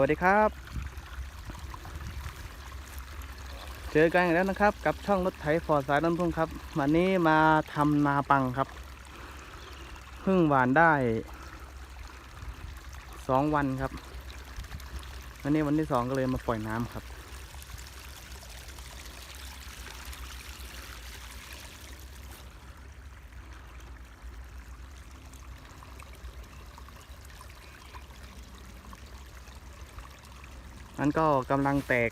วัสดีครับ เจอกันอีกแล้วนะครับ กับช่องรถไถฟอร์ดสายน้ำทุ่งครับวันนี้มาทำนาปังครับเพิ่งหวานได้สองวันครับวันนี้วันที่สองก็เลยมาปล่อยน้ำครับ มันก็กำลังแตก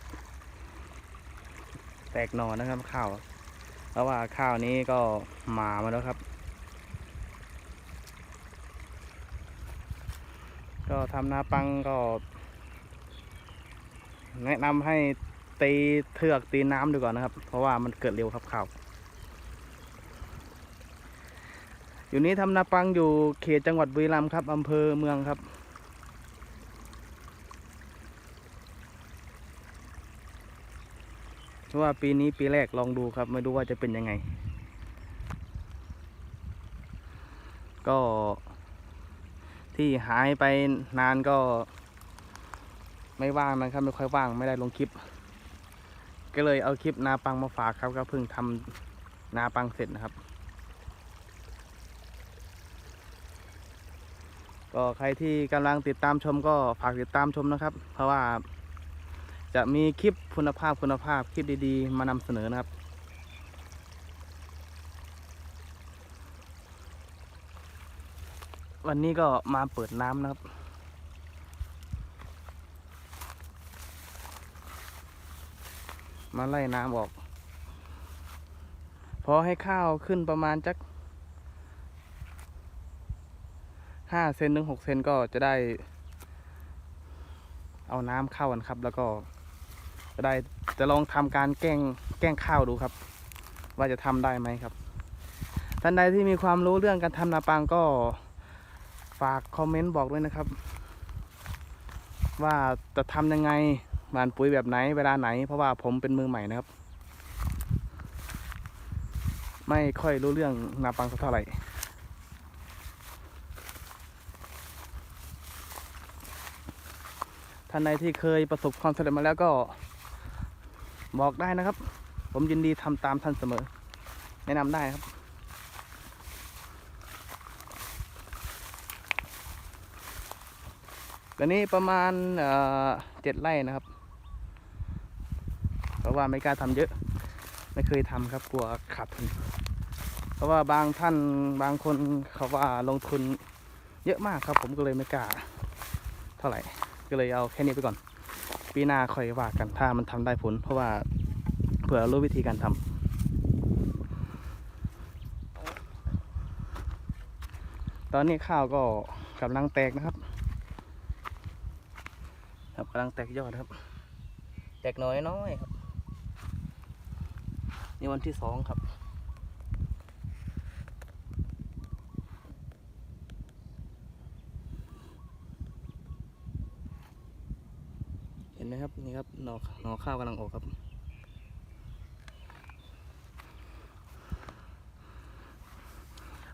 แตกหน่อนะครับข้าวเพราะว่าข้าวนี้ก็หมามาแล้วครับ ก็ทำนาปังก็ แนะนำให้ตีเทือกตีน้ำดูก่อนนะครับ เพราะว่ามันเกิดเร็วครับข้าวอยู่นี้ทำนาปังอยู่เขตจังหวัดบุรีรัมย์ครับอำเภอเมืองครับ ว่าปีนี้ปีแรกลองดูครับ ไม่รู้ว่าจะเป็นยังไง ก็ ที่หายไปนานก็ ไม่ว่างนะครับไม่ค่อยว่างไม่ได้ลงคลิป ก็เลยเอาคลิปนาปังมาฝากครับก็เพิ่งทำนาปังเสร็จนะครับ ก็ใครที่กำลังติดตามชมก็ฝากติดตามชมนะครับ เพราะว่า จะมีคลิปคุณภาพคุณภาพคลิปดีๆ มานำเสนอนะครับ วันนี้ก็มาเปิดน้ำนะครับ มาไล่น้ำออก พอให้ข้าวขึ้นประมาณจักห้าเซนถึงหกเซนก็จะได้เอาน้ำเข้ากันครับ แล้วก็ จะได้จะลองทำการแกล้งแกล้งข้าวดูครับ ว่าจะทำได้ไหมครับ ท่านใดที่มีความรู้เรื่องการทำนาปังก็ฝากคอมเมนต์บอกด้วยนะครับ ว่าจะทำยังไงหวานปุ๋ยแบบไหนเวลาไหน เพราะว่าผมเป็นมือใหม่นะครับ ไม่ค่อยรู้เรื่องนาปังสักเท่าไหร่ท่านใดที่เคยประสบความสำเร็จมาแล้วก็ บอกได้นะครับ ผมยินดีทำตามท่านเสมอ แนะนำได้ครับตอนนี้ประมาณเอ่อเจ็ดไร่นะครับ เพราะว่าไม่กล้าทำเยอะ ไม่เคยทำครับกลัวขาดทุน เพราะว่าบางท่านบางคนเขาว่าลงทุนเยอะมากครับ ผมก็เลยไม่กล้าเท่าไหร่ ก็เลยเอาแค่นี้ไปก่อน ปีหน้าค่อยว่ากันถ้ามันทำได้ผล เพราะว่าเผื่อรู้วิธีการทำตอนนี้ข้าวก็กำลังแตกนะครับ ครับกำลังแตกยอดครับ แตกน้อยน้อยๆครับ นี่วันที่สองครับ ห็นไหมครับนี่ครับหนอหนอข้าวกำลังออกครับ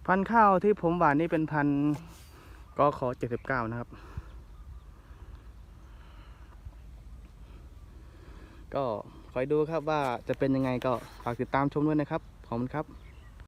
พันธุ์ข้าวที่ผมหวานนี่เป็นพันธุ์กขอเจ็ดสิบเก้านะครับ ก็คอยดูครับว่าจะเป็นยังไงก็ฝากติดตามชมด้วยนะครับขอบคุณครับ